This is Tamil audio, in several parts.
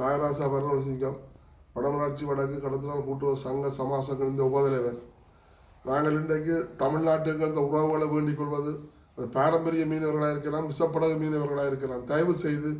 நாகராசா பரவசிங்கம் வடமராட்சி வடக்கு கடத்தினால் கூட்டுறவு சங்க சமாசங்கள் இந்த உபதலைவர். நாங்கள் இன்றைக்கு தமிழ்நாட்டுக்கு அந்த உறவுகளை வேண்டிக் கொள்வது அது பாரம்பரிய மீனவர்களாக இருக்கலாம் விசப்படகு மீனவர்களாக இருக்கலாம். தயவு செய்து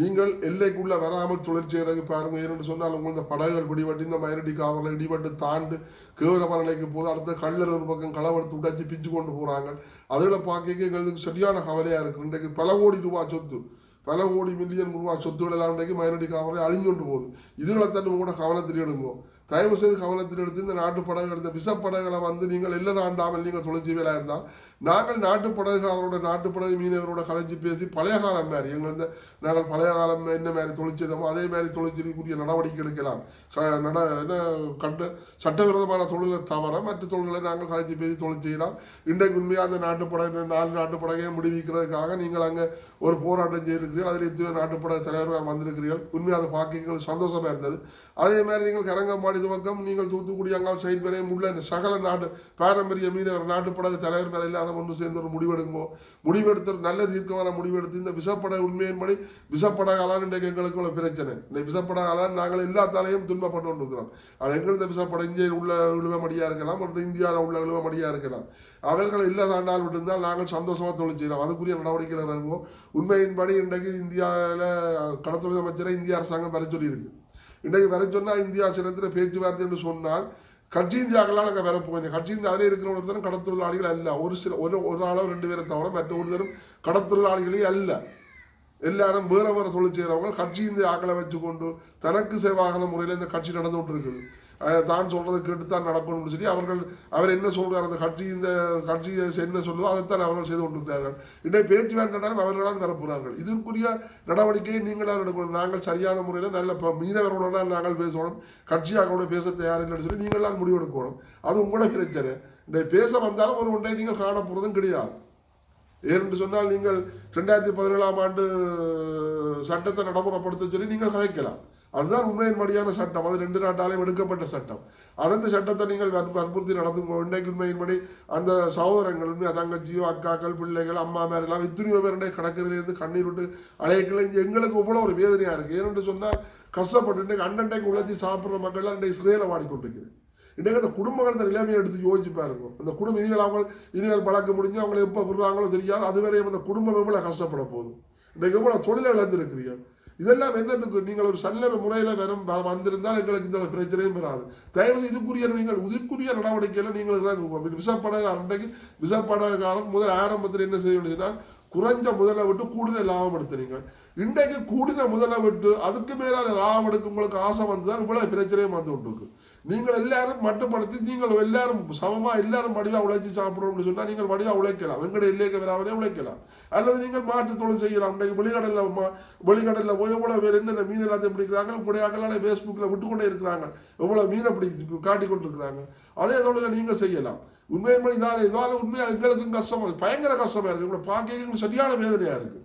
நீங்கள் எல்லைக்குள்ளே வராமல் தொழில் பாருங்கள். பாருங்க ஏன்னு சொன்னால் உங்கள் இந்த படகுகள் பிடிபட்டு இந்த மயிரடி காவலில் இடிபட்டு தாண்டு கேவலமான நிலைக்கு போது அடுத்த கல்லர் ஒரு பக்கம் களவெடுத்து விட்டாச்சு பிச்சு கொண்டு போகிறாங்க அதில் பார்க்க எங்களுக்கு சரியான கவலையாக இருக்குது இன்றைக்கு பல கோடி ரூபாய் சொத்து. பல கோடி மில்லியன் ரூபாய் சொத்துக்கள் எல்லாம் இன்றைக்கு மயிரடி காவலை அழிஞ்சு கொண்டு போகுது. இதுகளை தண்ணி உங்களோட கவனத்தில் எடுங்கோ. தயவு செய்து கவனத்தில் எடுத்து இந்த நாட்டு படகுகள் இந்த விசப்படகுகளை வந்து நீங்கள் இல்லை தாண்டாமல் நீங்கள் தொழிற்சீவியலாக இருந்தால் நாங்கள் நாட்டு படகுகாரரோட நாட்டு படகு மீனவரோட கலைஞ்சி பேசி பழைய காலம் மாதிரி எங்கள் இந்த நாங்கள் பழைய காலம் என்ன மாதிரி தொழிற்சேதமோ அதே மாதிரி தொழிற்சீலிக்குரிய நடவடிக்கை எடுக்கலாம். ச- நட என்ன கட்ட சட்டவிரோதமான தொழிலை தவிர மற்ற தொழில்களை நாங்கள் கலைஞ்சி பேசி தொழில் செய்யலாம் இன்றைக்கு உண்மையாக அந்த நாட்டு படகு நாலு நாட்டு படகையை முடிவிக்கிறதுக்காக நீங்கள் அங்கே ஒரு போராட்டம் செய்திருக்கிறீர்கள். அதில் இத்தனை நாட்டு படகு தலைவர்கள் வந்திருக்கிறீர்கள். உண்மையாக அதை பார்க்க எங்களுக்கு இருந்தது. அதே மாதிரி நீங்கள் கரங்கம்பாடி துவக்கம் நீங்கள் தூத்துக்குடி அங்கால் சைட் வரையும் உள்ள இந்த சகல நாட்டு பாரம்பரிய மீனவர் நாட்டுப்படகு தலைவர் மேலே எல்லாரும் ஒன்று சேர்ந்து ஒரு முடிவெடுக்குமோ? முடிவெடுத்து ஒரு நல்ல தீர்க்கமான முடிவெடுத்து இந்த விசப்பட உண்மையின்படி விசப்படகாலான் இன்றைக்கு எங்களுக்கு உள்ள பிரச்சனை. இந்த விசப்படகாலான் நாங்கள் எல்லாத்தாலையும் துன்பப்பட்டு கொண்டிருக்கிறோம். அது எங்களுக்கு விசப்பட இங்கே உள்ள இழுவமடியாக இருக்கலாம் அடுத்து இந்தியாவில் உள்ள இழுவமடியாக இருக்கலாம். அவர்கள் இல்லை தாண்டால் விட்டிருந்தால் நாங்கள் சந்தோஷமாக தொழில் செய்யலாம். அதுக்குரிய நடவடிக்கைகள் இறங்குவோம். உண்மையின்படி இன்றைக்கு இந்தியாவில் கடத்தொழில் அமைச்சரை இந்திய அரசாங்கம் வர சொல்லியிருக்கு இன்றைக்கு வர சொன்னால் இந்தியா சிறத்தில் பேச்சுவார்த்தை என்று சொன்னால் கட்சி இந்தியாக்கெல்லாம் நாங்கள் வர போகிறேன் கட்சி இந்த அதில் இருக்கிற ஒருத்தரும் கடத்தொழிலாளிகள் அல்ல. ஒரு சில ஒரு ஒரு ஆளோ ரெண்டு பேரை தவிர மற்ற ஒருத்தரும் கடத்தொழிலாளிகளே அல்ல. எல்லாரும் வேற வேற தொழில் செய்கிறவங்க கட்சி இந்த ஆக்களை வச்சுக்கொண்டு தனக்கு சேவாகன முறையில் இந்த கட்சி நடந்து கொண்டு இருக்குது தான் சொல்றதை கேட்டு தான் நடக்கணும்னு சொல்லி அவர்கள் அவர் என்ன சொல்றார்? அந்த கட்சி இந்த கட்சி என்ன சொல்லுதோ அதைத்தான் அவர்கள் செய்து கொண்டிருக்கிறார்கள். இன்றைய பேச்சுவார்த்தையும் அவர்களால் நிரப்புகிறார்கள் இதற்குரிய நடவடிக்கையை நீங்களால் எடுக்கணும். நாங்கள் சரியான முறையில் நல்ல ப- மீனவர்களோட நாங்கள் பேசணும். கட்சியாங்களோட பேச தயாரில்லைன்னு சொல்லி நீங்களால் முடிவெடுக்கணும். அது உங்களோட பிரச்சனை. இன்றைய பேச வந்தாலும் ஒரு ஒன்றை நீங்கள் காண போகிறதும் கிடையாது. ஏனென்று சொன்னால் நீங்கள் ரெண்டாயிரத்தி பதினேழாம் ஆண்டு சட்டத்தை நடைமுறைப்படுத்த சொல்லி நீங்கள் கதைக்கலாம். அதுதான் உண்மையின்படியான சட்டம். அது ரெண்டு நாட்டாலையும் எடுக்கப்பட்ட சட்டம். அந்த சட்டத்தை நீங்கள் வற்புறுத்தி நடத்தும் இன்றைக்கு உண்மையின்படி அந்த சகோதரங்கள் தங்கச்சியோ அக்காக்கள் பிள்ளைகள் அம்மா மேர் எல்லாம் எத்தனையோ பேருடைய கடற்கரையிலேருந்து கண்ணீர் விட்டு அலையக்கில் இங்கே எங்களுக்கு இவ்வளோ ஒரு வேதனையாக இருக்குது ஏனென்று சொன்னால் கஷ்டப்பட்டு இன்றைக்கு அண்டண்டைக்கு உழைச்சி சாப்பிட்ற மக்கள்லாம் இன்றைக்கு சிறையில் வாடிக்கொண்டிருக்கிறது இன்றைக்கு அந்த குடும்பங்கள் அந்த நிலைமையை எடுத்து யோசிச்சு பாருங்க. அந்த குடும்பம் இனிமேல் அவங்க இனிமேல் பழக்க முடிஞ்சு அவங்களை எப்போ விடுறாங்களோ தெரியாது. அதுவரையும் அந்த குடும்பம் எவ்வளோ கஷ்டப்பட போதும் இன்றைக்கு எவ்வளோ தொழிலை இழந்திருக்கிறீர்கள். இதெல்லாம் என்னத்துக்கு நீங்கள் ஒரு சல்லற முறையில் வெறும் வந்திருந்தால் எங்களுக்கு இந்த பிரச்சனையும் பெறாது தயவுசெய்து இதுக்குரிய நீங்கள் இதுக்குரிய நடவடிக்கையில் நீங்கள் இறங்குங்க விசப்படகாரன் இன்றைக்கு விசப்படகாரன் முதல் ஆரம்பத்தில் என்ன செய்ய வேண்டியதுன்னா குறைஞ்ச முதலை விட்டு கூடுதல் லாபம் எடுத்துறீங்க இன்றைக்கு கூடின முதலை விட்டு அதுக்கு மேலான லாபம் எடுக்க உங்களுக்கு ஆசை வந்து தான் இவ்வளோ பிரச்சனையும் வந்து கொண்டிருக்கு. நீங்கள் எல்லாரும் மட்டுப்படுத்தி நீங்கள் எல்லாரும் சமமாக எல்லாரும் வடிவாக உழைச்சி சாப்பிட்றோம்னு சொன்னால் நீங்கள் வடிவாக உழைக்கலாம். வெங்கட இல்லைக்கு வராமலே உழைக்கலாம். அல்லது நீங்கள் மாற்று தொழில் செய்யலாம். இன்றைக்கு வெளிக்கடல்ல ம- வெளிக்கடல்ல போய் எவ்வளோ பேர் என்னென்ன மீன் எல்லாத்தையும் பிடிக்கிறாங்க உங்களுடைய அக்கலான ஃபேஸ்புக்கில் விட்டுக்கொண்டே இருக்கிறாங்க. எவ்வளோ மீனை பிடி காட்டி கொண்டிருக்கிறாங்க அதே தொழிலை நீங்கள் செய்யலாம். உண்மையின்படி இதால இதால உண்மையாக எங்களுக்கும் கஷ்டமாக பயங்கர கஷ்டமா இருக்குது உங்களை பார்க்க சரியான வேதனையாக இருக்குது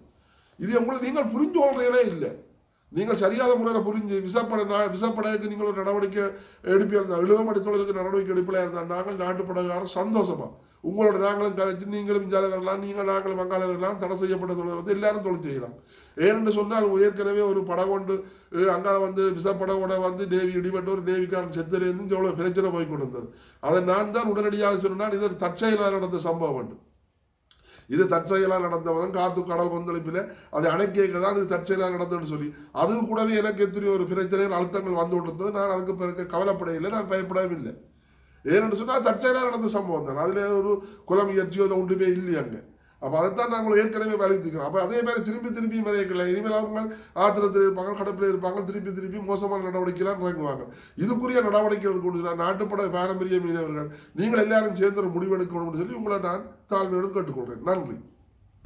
இது உங்களை நீங்கள் புரிஞ்சு கொள்றீங்களே இல்லை. நீங்கள் சரியான முறையில் புரிஞ்சு விசப்பட விசப்படகுக்கு நீங்கள் ஒரு நடவடிக்கை எடுப்பியா இருந்தால் இழுவமடி தொழிலுக்கு நடவடிக்கை எடுப்பில் இருந்தால் நாங்கள் நாட்டுப்படகாரர் சந்தோஷமா. உங்களோட நாங்களும் கலைச்சு நீங்களும் இஞ்சால வரலாம் நீங்கள் நாங்களும் வங்காள வரலாம் தடை செய்யப்பட்ட தொழில் வந்து எல்லாரும் தொழில் செய்யலாம். ஏனென்று சொன்னால் ஏற்கனவே ஒரு படம் அஹ், அங்கே வந்து விசப்படகோட வந்து நேவி இடிபட்டு ஒரு நேவிக்காரன் செத்துலேருந்து எவ்வளோ பிரச்சனை போய் கொண்டு வந்தது அதை நான் தான் உடனடியாக சொன்னால் இது தற்செயலாக நடந்த சம்பவம் உண்டு இது தற்செயலாக நடந்தவன் காத்து கடல் கொந்தளிப்பில் அதை அணைக்க தான் இது தற்செயலாக நடந்ததுன்னு சொல்லி. அது கூடவே எனக்கு எத்தனையோ ஒரு பிரச்சனைகள் அழுத்தங்கள் வந்து கொண்டிருந்தது. நான் அதுக்கு பிறகு கவலைப்படையில்லை நான் பயப்படவே இல்லை ஏன்னு சொன்னால் தற்செயலாக நடந்த சம்பவம் தான். அதில் ஒரு குலம் முயற்சியோ ஒன்றுமே இல்லை அங்கே. அப்போ அதைத்தான் நாங்கள் ஏற்கனவே வலியுறுத்திக்கிறோம் அப்போ அதே மாதிரி திரும்பி திரும்பி மறையக்கல. இனிமேல் அவங்க ஆத்திரத்தில் இருப்பாங்க கடப்பில் இருப்பாங்க திருப்பி திருப்பி மோசமான நடவடிக்கைலாம் இறங்குவாங்க இதுக்குரிய நடவடிக்கைகள் கொண்டு நாட்டுப்பட பாரம்பரிய மீனவர்கள் நீங்கள் எல்லாரும் சேர்ந்து ஒரு முடிவெடுக்கணும்னு சொல்லி உங்களை நான் தாழ்மையோடு கேட்டுக்கொள்கிறேன். நன்றி.